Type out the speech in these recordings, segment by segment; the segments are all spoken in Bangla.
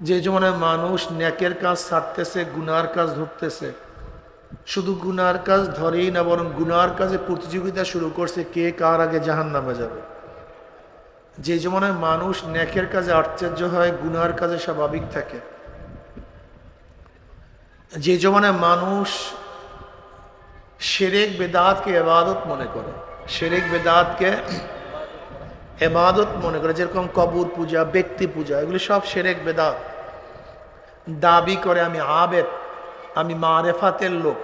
যে জমানায় মানুষ ন্যাকের কাজ ছাড়তেছে গুনার কাজ ধরতেছে। শুধু গুনার কাজ ধরেই না, বরং গুনার কাজে প্রতিযোগিতা শুরু করছে, কে কার আগে জাহান নামে যাবে। যে জমানায় মানুষ ন্যাকের কাজে আশ্চর্য হয়, গুনার কাজে স্বাভাবিক থাকে। যে জমানায় মানুষ সেরেক বেদাতকে এবাদত মনে করে, সেরেক বেদাতকে এবাদত মনে করে, যেরকম কবর পূজা, ব্যক্তি পূজা, এগুলি সব সেরেক বেদাত। দাবি করে, আমি আবেদ, আমি মারেফাতের লোক,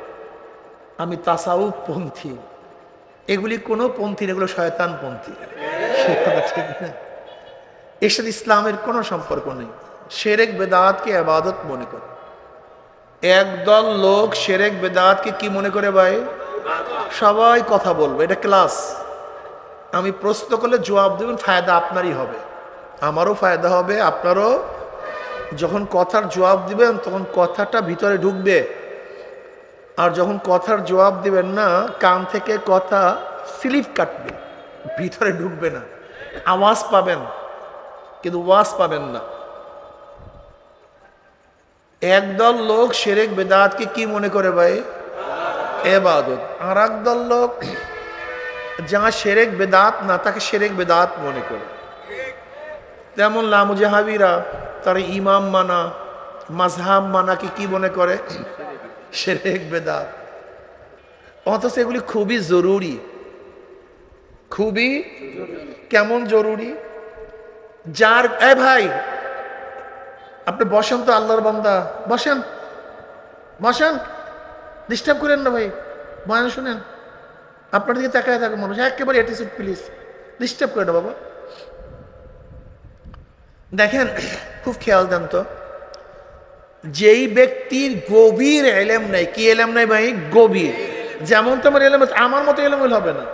আমি তাসাউফ পন্থী এগুলি কোনো পন্থী এগুলো শয়তান পন্থী ঠিক এর সাথে ইসলামের কোনো সম্পর্ক নেই। সেরেক বেদাতকে আবাদত মনে করে। একদল লোক সেরেক বেদাতকে কি মনে করে ভাই? সবাই কথা বলবে, এটা ক্লাস। আমি প্রশ্ন করলে জবাব দেবেন, ফায়দা আপনারই হবে। আমারও ফায়দা হবে, আপনারও। যখন কথার জবাব দিবেন, তখন কথাটা ভিতরে ঢুকবে। আর যখন কথার জবাব দিবেন না, কান থেকে কথা স্লিপ কাটবে, ভিতরে ঢুকবে না। আওয়াজ পাবেন, কিন্তু ওয়াজ পাবেন না। একদল লোক সেরেক বেদাতকে কি মনে করে ভাই? এবাদত। আর একদল লোক যা সেরেক বেদাত না তাকে সেরেক বেদাত মনে করে তেমন লামুজাহাবিরা তার ইমাম মানা মাঝহাব মানাকে কি মনে করে সেরেক বেদাত অথচ এগুলি খুবই জরুরি খুবই কেমন জরুরি যার এ ভাই আপনি বসেন তো আল্লাহর বান্দা বসেন বসেন ডিস্টার্ব করেন না ভাই বয়ান শুনেন আপনার দিকে তাকায় থাকে মানুষ, একেবারে অ্যাটিচিউড প্লিজ ডিস্টার্ব করে না বাবা। দেখেন, খুব খেয়াল দেন তো, যেই ব্যক্তির গভীর এলেম নাই, কি এলেম নাই ভাই? গভীর। যেমন তোমার এলেম আমার মতো এলেম হবে না।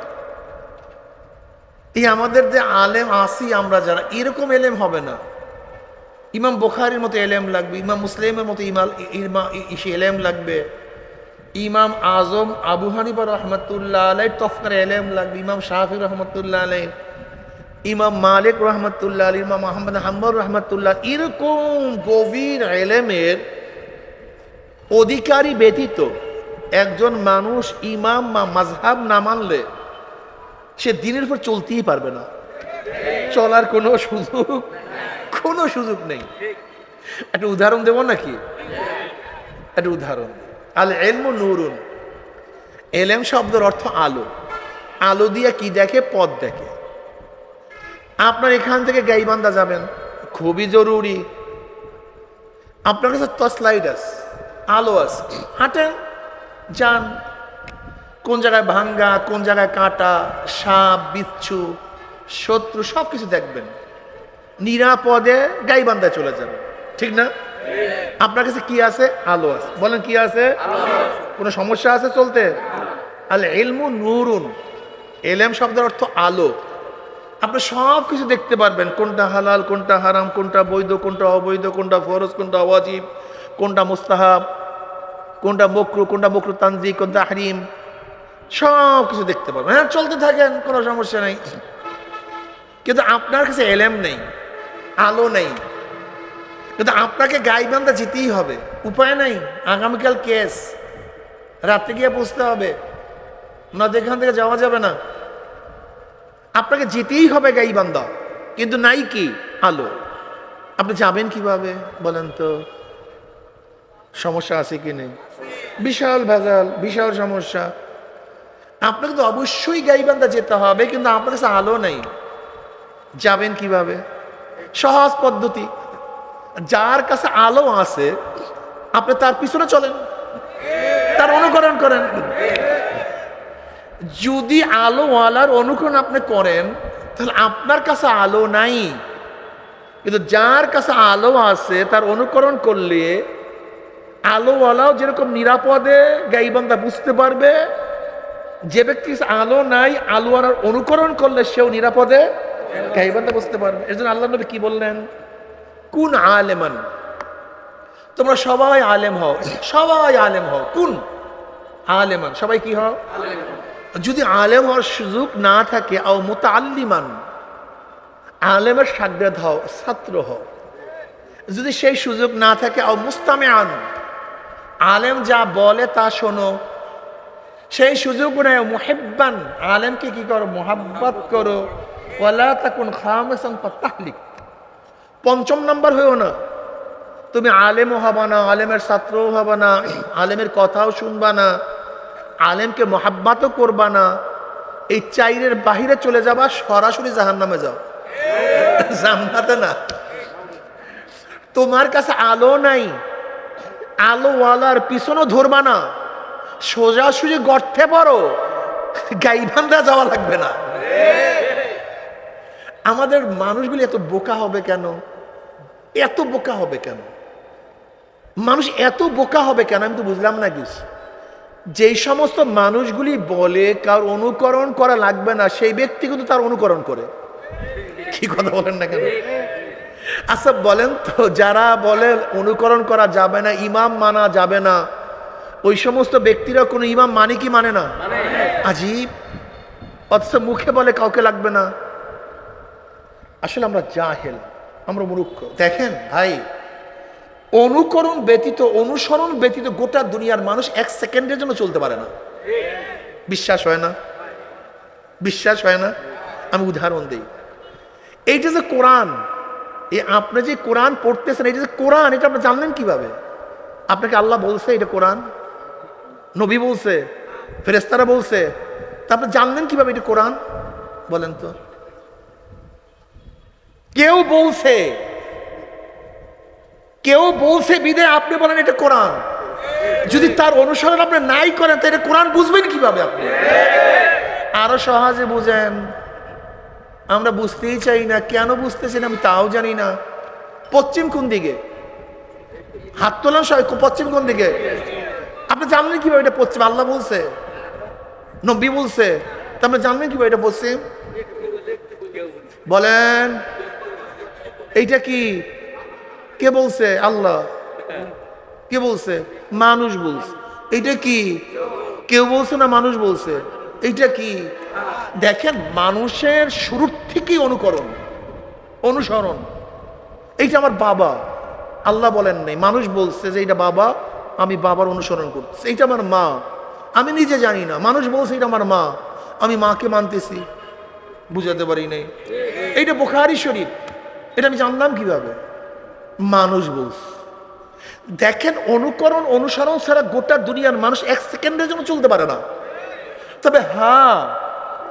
এই আমাদের যে আলেম আসি আমরা যারা, এরকম এলেম হবে না। ইমাম বোখারির মতো এলেম লাগবে, ইমাম মুসলিমের মতো ইমাল ইমা এলেম লাগবে। ইমাম আজম আবু হানিফা রহমতুল্লাহ আলাই তফকার এলেম লাগবে, ইমাম শাহি রহমতুল্লাহ আলাই ইমাম মালিক রহমতুল্লাহ আলী ইমাম আহমদ হাম্বর রহমতুল্লাহ এরকম গভীর এলেমের অধিকারী ব্যতীত একজন মানুষ ইমাম বা মাঝহাব না মানলে সে দিনের পর চলতেই পারবে না। চলার কোনো সুযোগ কোনো সুযোগ নেই। একটা উদাহরণ দেব নাকি? একটা উদাহরণ। আল এলম নুরুন। এলেম শব্দের অর্থ আলো। আলো দিয়ে কি দেখে? পথ দেখে। আপনার এখান থেকে গাইবান্ধা যাবেন। খুবই জরুরি। আপনার কাছে টর্চ লাইট আছে, আলো আছে। হাঁটেন, যান। কোন জায়গায় ভাঙ্গা, কোন জায়গায় কাটা, সাপ, বিচ্ছু, শত্রু সব কিছু দেখবেন। নিরাপদে গাইবান্ধায় চলে যাবেন। ঠিক না? আপনার কাছে কি আছে? আলো আছে। বলেন কি আছে? কোনো সমস্যা আছে চলতে? আলে এলমু নুরুন। এলেম শব্দের অর্থ আলো। আপনি সব কিছু দেখতে পারবেন। কোনটা হালাল, কোনটা হারাম, কোনটা বৈধ, কোনটা অবৈধ, কোনটা ফরজ, কোনটা ওয়াজিব, কোনটা মুস্তাহাব, কোনটা বকরু কোনটা বকরু তানজি কোনটা হারিম। সব কিছু দেখতে পারবেন। হ্যাঁ চলতে থাকেন, কোনো সমস্যা নেই। কিন্তু আপনার কাছে এলেম নেই, আলো নেই। কিন্তু আপনাকে গাইবান্ধা যেতেই হবে। উপায় নাই, আগামীকাল কেস। রাত্রে গিয়ে বুঝতে হবে। না এখান থেকে যাওয়া যাবে না। আপনাকে যেতেই হবে গাইবান্ধা। কিন্তু নাই কি? আলো। আপনি যাবেন কীভাবে বলেন তো? সমস্যা আছে কি নেই? বিশাল ভেজাল, বিশাল সমস্যা। আপনাকে তো অবশ্যই গাইবান্ধা যেতে হবে, কিন্তু আপনার কাছে আলো নেই। যাবেন কীভাবে? সহজ পদ্ধতি। যার কাছে আলো আছে, আপনি তার পিছনে চলেন। তার অনুকরণ করেন। যদি আলোওয়ালার অনুকরণ আপনি করেন, তাহলে আপনার কাছে আলো নাই। কিন্তু যার কাছে আলো আছে, তার অনুকরণ করলে আলোওয়ালাও যেরকম নিরাপদে গাইবান্ধা বুঝতে পারবে, যে ব্যক্তি আলো নাই আলোয়ালার অনুকরণ করলে সেও নিরাপদে গাইবান্ধা বুঝতে পারবে। এর জন্য আল্লাহ নবী কি বললেন? কোন আলেমান? তোমরা সবাই আলেম হও। সবাই আলেম হও। কোন? আলেমান। সবাই কি হও? যদি আলেম হওয়ার সুযোগ না থাকে, আও মোতাল্লিমান আলেমের সাগ্রাদ হও, ছাত্র হও। যদি সেই সুযোগ না থাকে, আও মুস্তামে আন আলেম যা বলে তা শোনো। সেই সুযোগ নেয় মুহেব্বান, আলেমকে কি করো? মোহাব্বত করো। ওয়ালা তাকুন খামেসান তাহলিক পঞ্চম নাম্বার হয়েও না। তুমি আলেমও হবা না, আলেমের ছাত্রও হবা না, আলেমের কথাও শুনবা না, আলেমকে মহাব্বাতও করবা না, এই চাইরের বাহিরে চলে যাবা, সরাসরি জাহান নামে যাও। জান্নাতে না। তোমার কাছে আলো নাই, আলোওয়ালার পিছনও ধরবা না, সোজাসুজি গর্তে পড়ো, গাইবান্ধা যাওয়া লাগবে না। আমাদের মানুষগুলি এত বোকা হবে কেন? এত বোকা হবে কেন? মানুষ এত বোকা হবে কেন? আমি তো বুঝলাম না কিছু। যেই সমস্ত মানুষগুলি বলে কার অনুকরণ করা লাগবে না সেই ব্যক্তি কিন্তু তার অনুকরণ করে। কি কথা বলেন না কেন? আচ্ছা বলেন তো যারা বলে অনুকরণ করা যাবে না ইমাম মানা যাবে না ওই সমস্ত ব্যক্তিরা কোনো ইমাম মানে কি মানে না? আজীব। অথচ মুখে বলে কাউকে লাগবে না। আসলে আমরা জাহেল, আমরা মূর্খ। দেখেন ভাই, অনুকরণ ব্যতীত, অনুসরণ ব্যতীত গোটা দুনিয়ার মানুষ এক সেকেন্ডের জন্য চলতে পারে না। বিশ্বাস হয় না? বিশ্বাস হয় না? আমি উদাহরণ দিই। এইটা যে কোরআন এই আপনি যে কোরআন পড়তেছেন এটা যে কোরআন, এটা আপনি জানলেন কীভাবে? আপনাকে আল্লাহ বলছে, এটা কোরআন? নবী বলছে ফেরেস্তারা বলছে, তা আপনি জানলেন কীভাবে এটা কোরআন? বলেন তো। কেউ বলছে কেউ বলছে বিদে, আপনি বলেন এটা কোরআন। যদি তার অনুসরণ আপনি নাই করেন, তাহলে কোরআন বুঝবেন কীভাবে আপনি? আরও সহজে বুঝেন। আমরা বুঝতেই চাই না, কেন বুঝতেছি আমি তাও জানি না। পশ্চিম কোন দিকে? হাত তোলান সবাই, পশ্চিম কোন দিকে? আপনি জানলেন কীভাবে এটা পশ্চিম? আল্লাহ বলছে, নবী বলছে। তা আপনি জানলেন কীভাবে এটা পশ্চিম? বলেন এইটা কি? কে বলছে? আল্লাহ। কে বলছে? মানুষ বলছে। এইটা কি? কেউ বলছে না মানুষ বলছে? এইটা কি? দেখেন, মানুষের শুরুর থেকেই অনুকরণ, অনুসরণ। এইটা আমার বাবা। আল্লাহ বলেন নেই, মানুষ বলছে যে এটা বাবা, আমি বাবার অনুসরণ করতেছি। এইটা আমার মা। আমি নিজে জানি না, মানুষ বলছে এটা আমার মা। আমি মাকে মানতেছি, বুঝাতে পারি নাই। এইটা বোখারি শরীফ। এটা আমি জানলাম কীভাবে? মানুষ বলছে। দেখেন অনুকরণ, অনুসরণ ছাড়া গোটা দুনিয়ার মানুষ এক সেকেন্ডের জন্য চলতে পারে না। তবে হ্যাঁ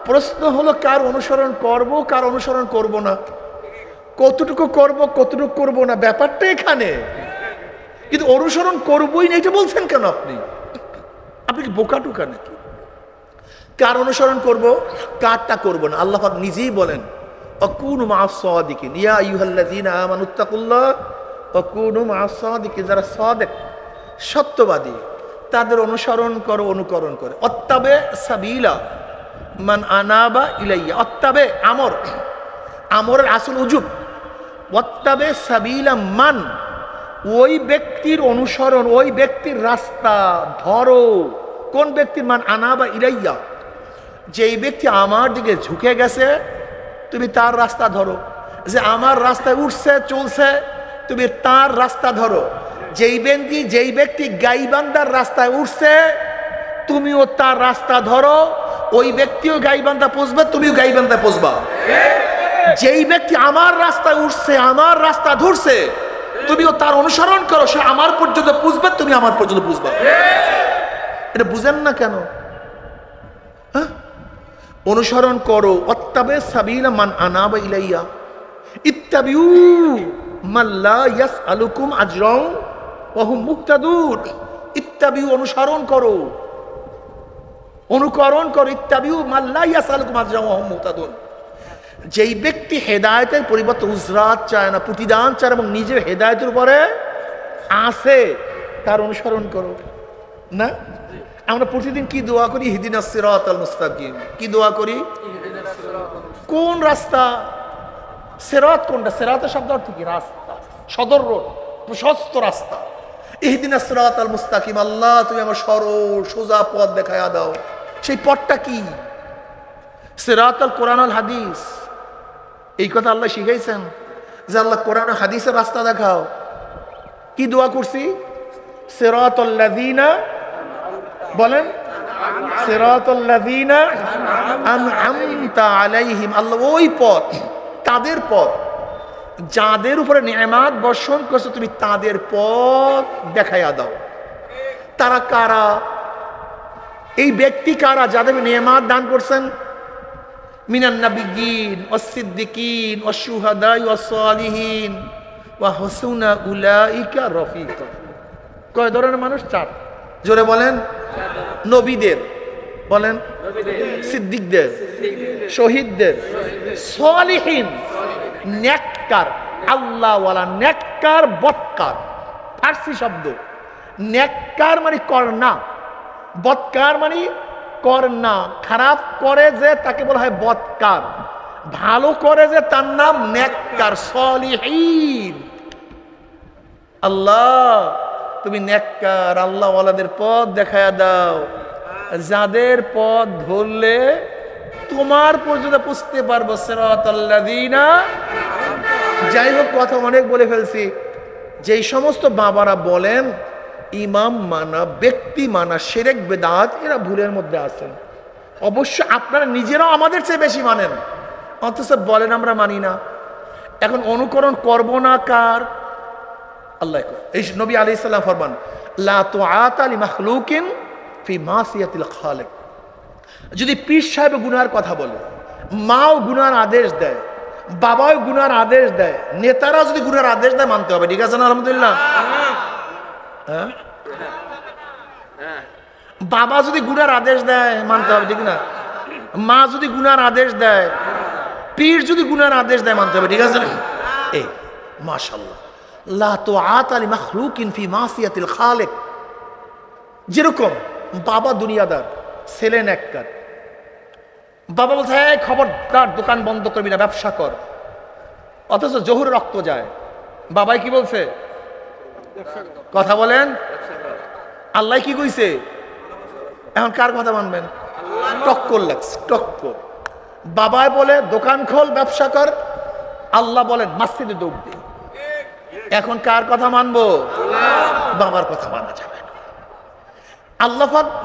প্রশ্ন হলো কার অনুসরণ করব, কার অনুসরণ করব না? কতটুকু করব কতটুকু করব না? ব্যাপারটা এখানে। কিন্তু অনুসরণ করবই না, এটা বলছেন কেন আপনি? আপনি কি বোকা টুকা নাকি? কার অনুসরণ করব? কারটা করব না? আল্লাহ নিজেই বলেন অকুন মাসদিকিন ইয়া আইয়ুহাল্লাযীনা আমানুত্তাকুল্লাহ অকুনু মাসদিকিন যারা সাদেক, সত্যবাদী, তাদের অনুসরণ করো, অনুকরণ করে। অত্তাবে সাবিলা মান আনাবা ইলাইয়া। অত্তাবে আমর, আমরের আসল উজুব। অত্তাবে সাবিলা মান, ওই ব্যক্তির অনুসরণ, ওই ব্যক্তির রাস্তা ধরো। কোন ব্যক্তির? মান আনাবা ইলাইয়া। যেই ব্যক্তি আমার দিকে ঝুঁকে গেছে তুমি তার রাস্তা ধরো। যে আমার রাস্তায় উঠছে, চলছে, তুমি তার রাস্তা ধরো। যেই ব্যক্তি যেই ব্যক্তি গাইবান্দার রাস্তায় উঠছে, তুমিও তার রাস্তা ধরো। ওই ব্যক্তিও গাইবান্ধা পৌঁছবে তুমিও গাইবান্ধা পৌঁছবা যেই ব্যক্তি আমার রাস্তায় উঠছে, আমার রাস্তা ধরছে, তুমিও তার অনুসরণ করো। সে আমার পর্যন্ত পুষবে, তুমি আমার পর্যন্ত পুষবা। এটা বুঝেন না কেন? অনুসরণ করো। অত্তাবে সাবিলা মান আনাবা ইলাইয়া। ইত্তাবিউ মাল্লা ইয়াস আলুকুম আজরং ওহুম মুক্তাদুর ইত্তাবিউ অনুসরণ করো। অনুকরণ করো। ইত্তাবিউ মাল্লা ইয়াস আলুকুম আজরং ওহুম মুক্তাদুর যেই ব্যক্তি হেদায়তের পরিবর্তে উজরাত চায় না, প্রতিদান চায় এবং নিজের হেদায়তের উপরে আসে, তার অনুসরণ করো। না? আমরা প্রতিদিন কি দোয়া করি? হিদিন সিরাত আল মুস্তাকিম। কি দোয়া করি? কোন রাস্তা? সেরাত কোনটা? সেরাতের শব্দ অর্থ কি? রাস্তা। সদর রোড, প্রশস্ত রাস্তা। ইহদিন সিরাত আল মুস্তাকিম, আল্লাহ তুমি আমার সরল, সোজা পথ দেখায়া দাও। সেই পথটা কি? সেরাত আল কোরআন আল হাদিস। এই কথা আল্লাহ শিখাইছেন যে আল্লাহ কোরআন হাদিসের রাস্তা দেখাও। কি দোয়া করছি? সেরাতল্লাযীনা বলেন আলাইহিম। আল্লাহ ওই পথ, তাদের পথ, যাদের উপরে নিয়ামাত বর্ষণ করছ, তুমি তাদের পথ দেখাইয়া দাও। তারা কারা? এই ব্যক্তি কারা যাদের নিয়ামাত দান করছেন? মিনান নাবিগিন অসিদ্দিকিন অসুহাদাই অসলিহীন ওয়া হসুনা উলাইকা রফিকা। কয় ধরনের মানুষ? চার। জোরে বলেন। নবীদের। বলেন। সিদ্দিকদের। শহীদদের। সলিহীন। নেককার। আল্লাহওয়ালা নেককার, বৎকার। ফার্সি শব্দ। নেককার মানে করনা বৎকার মানে করনা খারাপ করে যে তাকে বলা হয় বৎকার। ভালো করে যে তার নাম নেককার, সলিহীন। আল্লাহ। তুমি নেককার আল্লাহ ওয়ালাদের পথ দেখায় দাও। যাদের পথ ধরলে তোমার পর্যন্ত পুষতে পারব সেরাতাল্লাযীনা। যাই হোক, কথা অনেক বলে ফেলছি। যেই সমস্ত বাবারা বলেন, ইমাম মানা, ব্যক্তি মানা, সেরেক, বেদাত, এরা ভুলের মধ্যে আছেন। অবশ্য আপনারা নিজেরাও আমাদের চেয়ে বেশি মানেন। অথচ বলেন আমরা মানি না। এখন অনুকরণ করব না কার? আল্লাহ এই নবী আলি সাল্লাম ফরমান, লা তুআত আলি মাখলুকিন ফি মাসিয়াতিল খালিক। যদি পীর সাহেব গুনার কথা বলে, মাও গুনার আদেশ দেয়, বাবাও গুনার আদেশ দেয় নেতারা যদি গুনার আদেশ দেয়, মানতে হবে, ঠিক আছে না, আলহামদুলিল্লাহ? হ্যাঁ? বাবা যদি গুনার আদেশ দেয়, মানতে হবে, ঠিক না? মা যদি গুনার আদেশ দেয়, পীর যদি গুনার আদেশ দেয়, মানতে হবে, ঠিক আছে? এই মাশাল্লাহ যেরকম বাবা দুনিয়াদার বাবা বলছে, "এই খবরদার দোকান বন্ধ করবি না, ব্যবসা কর। অথচ জহুরে রক্ত যায়। বাবাই কি বলছে? কথা বলেন। আল্লাহ কি কইছে? এখন কার কথা মানবেন? টক্কর লাগছে, টক্কর। বাবাই বলে, দোকান খোল, ব্যবসা কর। আল্লাহ বলেন, মাসজিদে দৌড় দে। এখন কার কথা মানবো? বাবার কথা মানা যাবে না।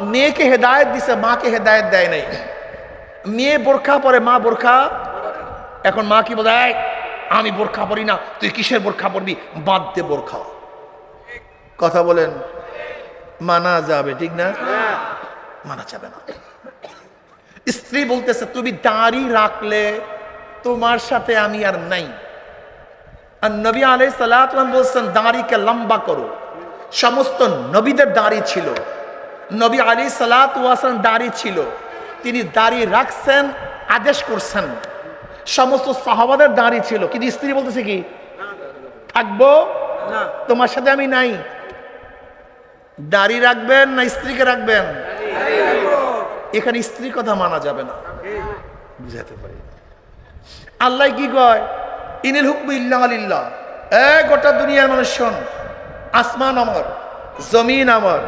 মেয়েকে হেদায়েত দিছে মাকে হেদায়েত দেয় নাই। মেয়ে বোরখা পরে মা বোরখা। এখন মা কি "এই, আমি বোরখা পরি না তুই কিসের বোরখা পরবি? বাদ দে বোরখা। কথা বলেন মানা যাবে ঠিক না? মানা যাবে না। স্ত্রী বলতেছে তুমি দাড়ি রাখলে তোমার সাথে আমি আর নাই। আর নবী আলাই সালাম বলছেন দাড়িকে লম্বা করো। সমস্ত নবীদের দাঁড়ি ছিল। নবী আলী সালাতাম দাঁড়ি ছিল। তিনি দাড়ি রাখছেন আদেশ করছেন। সমস্ত সাহাবাদের দাঁড়ি ছিল। কিন্তু স্ত্রী বলতেছে কি থাকব? তোমার সাথে আমি নাই। দাড়ি রাখবেন না স্ত্রীকে রাখবেন? এখানে স্ত্রীর কথা মানা যাবে না। বুঝাতে পারি। আল্লাহ কি কয়? ইনিল হুকম ইল্লাহ আলিল্লাহ এ গোটা দুনিয়ার মানুষ শোন, আসমান আমার, জমিন আমার,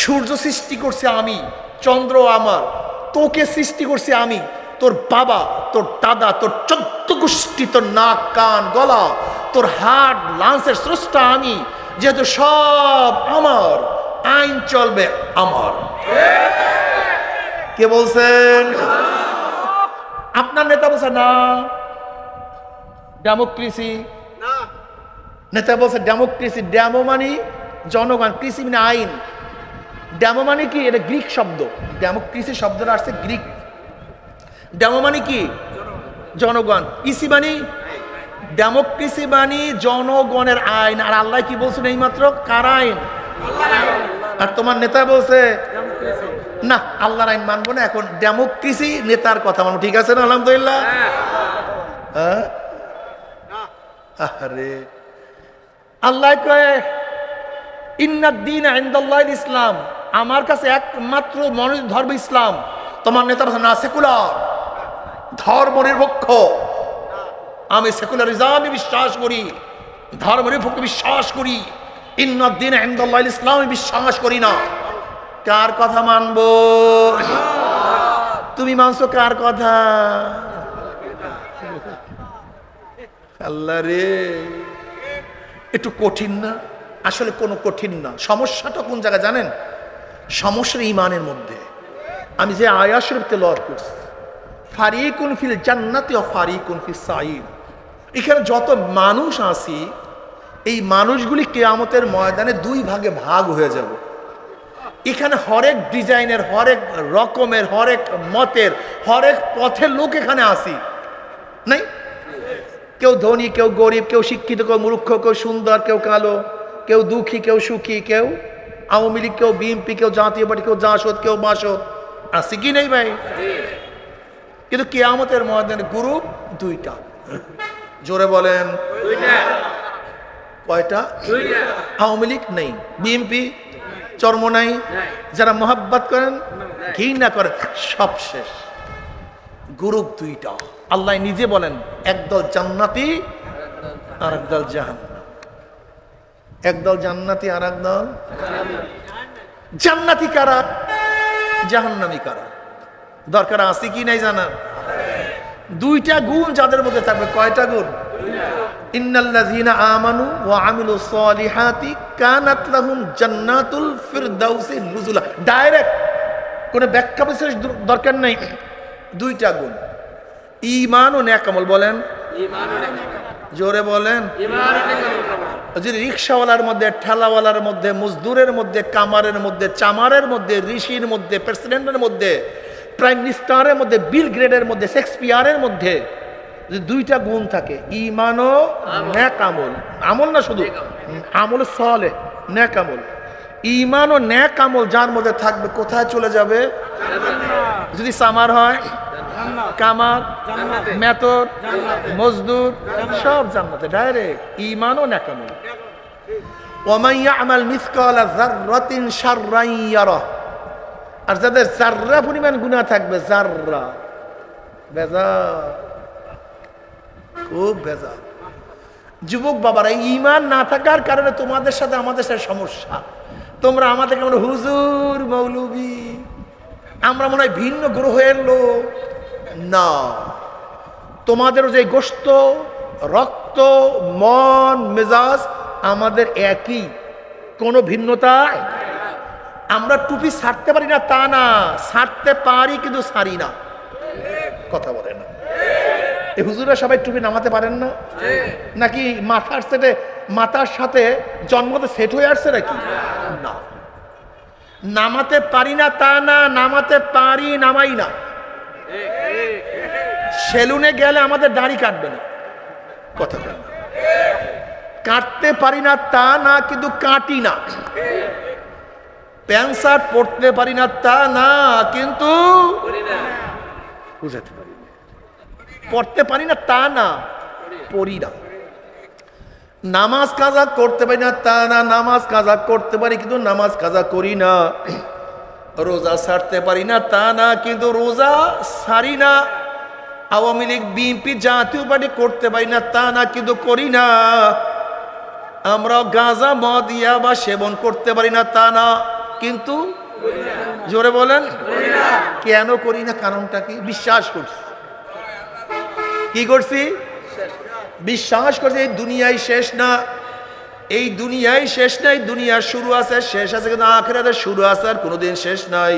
সূর্য সৃষ্টি করছে আমি, চন্দ্র আমার, তোকে সৃষ্টি করছে আমি, তোর বাবা, তোর দাদা, তোর চোদ্দ গোষ্ঠী, তোর নাক, কান, গলা, তোর হাট লান্সের স্রষ্টা আমি, যেহেতু সব আমার, আইন চলবে আমার। কে বলছেন? আপনার নেতা বলছে না। ডেমোক্রেসি নেতা বলছে ডেমোক্রেসি ডেমো মানে জনগণ কৃষি মানে আইন। ডেমো মানে কি? এটা গ্রিক শব্দ। ডেমোক্রেসি শব্দটা আসছে গ্রিক ডেমো মানে কি? জনগণ। কৃষি মানে? ডেমোক্রেসি মানে জনগণের আইন। আর আল্লাহ কি বলছেন এইমাত্র? কার আইন? আর তোমার নেতা বলছে না আল্লাহর আইন মানবো না এখন ডেমোক্রেসি নেতার কথা মানবো। ঠিক আছে না আলহামদুলিল্লাহ? হ্যাঁ? আরে আল্লাহ কয়ে ইন্নাদ্দিন আইন্দাল্লাহ ইসলাম। আমার কাছে একমাত্র মনোজ ধর্ম ইসলাম। তোমার নেতার না সেকুলার ধর্ম নিরপেক্ষ। আমি সেকুলারিজমে বিশ্বাস করি, ধর্ম নিরপেক্ষ বিশ্বাস করি। ইন্নাদ্দিন আইন্দাল্লাহ ইসলামে বিশ্বাস করি না। কার কথা মানবো? তুমি মানছো কার কথা? আল্লাহ রে। একটু কঠিন না? আসলে কোনো কঠিন না। সমস্যাটা কোন জায়গায় জানেন? সমস্যা ইমানের মধ্যে। আমি যে আয়া শরীফ তেলাওয়াত করছি, ফারিকুন ফিল জান্নাতি ও ফারিকুন ফিল সাইদ এখানে যত মানুষ আসি এই মানুষগুলি কেয়ামতের ময়দানে দুই ভাগে ভাগ হয়ে যাব। এখানে হরেক ডিজাইনের, হরেক রকমের, হরেক মতের, হরেক পথের লোক এখানে আসি নাই? কেউ ধনী কেউ গরিব কেউ শিক্ষিত কেউ মূর্খ কেউ সুন্দর কেউ কালো কেউ দুঃখী কেউ সুখী কেউ আওয়ামী লীগ কেউ বিএনপি কেউ জাতীয় পার্টি কেউ জাসদ কেউ বাসদ। আছে কি নেই ভাই? কিন্তু কেয়ামতের ময়দানে গ্রুপ দুইটা। জোরে বলেন। কয়টা? আওয়ামী লীগ নেই। বিএনপি? চর্ম নাই? যারা মোহাব্বত করেন ঘৃণা করেন সব শেষ। গ্রুপ দুইটা। আল্লাহ নিজে বলেন একদল জান্নাতি আর একদল জাহান্নাম। একদল জান্নাতি আর একদল জান্নাতি কারা? জাহান্নামি কারা? দরকার আছে কি নাই জানা দুইটা গুণ যাদের মধ্যে থাকবে, কয়টা গুণ? আমানু নুজুলা। ডাইরেক্ট কোনো ব্যাখ্যা বিশেষ দরকার নাই। দুইটা গুণ। ইমান ও নেকামল বলেন। জোরে বলেন। যদি রিক্সাওয়ালার মধ্যে ঠেলাওয়ালার মধ্যে মজদুরের মধ্যে কামারের মধ্যে চামারের মধ্যে ঋষির মধ্যে প্রেসিডেন্টের মধ্যে প্রাইম মিনিস্টারের মধ্যে বিল গ্রেডের মধ্যে শেক্সপিয়ারের মধ্যে দুইটা গুণ থাকে ইমান ও ন্যাক আমল আমল না শুধু? আমল সলে ন্যাক আমল ইমান ও ন্যাক আমল যার মধ্যে থাকবে কোথায় চলে যাবে? যদি সামার হয় কামার মেতর মজদুর সব জান্নাতে ডাইরেক্ট ইমান ও ন্যাক আমল। ওমান ইয়ামাল মিসকালা যাররাতিন শাররান ইয়ারা। আর যাদের জাররা পরিমাণ গুনাহ থাকবে জাররা বেজা খুব বেজা যুবক বাবারা ইমান না থাকার কারণে তোমাদের সাথে আমাদের সাথে সমস্যা। তোমরা আমাদের কেমন হুজুর, মৌলবি? আমরা মনে হয় ভিন্ন গ্রহের লোক। না, তোমাদেরও যে গোস্ত রক্ত, মন, মেজাজ আমাদের একই, কোনো ভিন্নতা আমরা টুপি ছাড়তে পারি না, তা না, ছাড়তে পারি কিন্তু ছাড়ি না। কথা বলে না। এই হুজুরা সবাই টুপি নামাতে পারেন না? নাকি মাথার সেটে মাথার সাথে জন্মতে সেট হয়ে আসছে নাকি? নামাতে পারি না, তা না, নামাতে পারি, নামাই না। সেলুনে গেলে আমাদের দাড়ি কাটবে না। কথা কাটতে পারি না, তা না, কিন্তু কাটি না। প্যান্ট শার্ট পরতে পারি না, তা না, কিন্তু বুঝাতে পারি পারি না, তা না পড়ি না। নামাজ কাজা করতে পারি না, তা না, নামাজ কাজা করতে পারি, কিন্তু নামাজ কাজা করি না। রোজা ছাড়তে পারি না, তা না, কিন্তু রোজা সারি না। আওয়ামী লীগ, বিএনপি জাতীয় পার্টি করতে পারি না, তা না, কিন্তু করি না। আমরা গাঁজা, মদ ইয়া বা সেবন করতে পারি না, তা না, কিন্তু জোরে বলেন, কেন করি না, কারণটা কি? বিশ্বাস করছি। কি করছি? বিশ্বাস করছে এই দুনিয়ায় শেষ না। এই দুনিয়ায় শেষ নাই দুনিয়ার শুরু আছে, শেষ আছে, কিন্তু আখেরাতে শুরু আছে আর কোনোদিন শেষ নাই।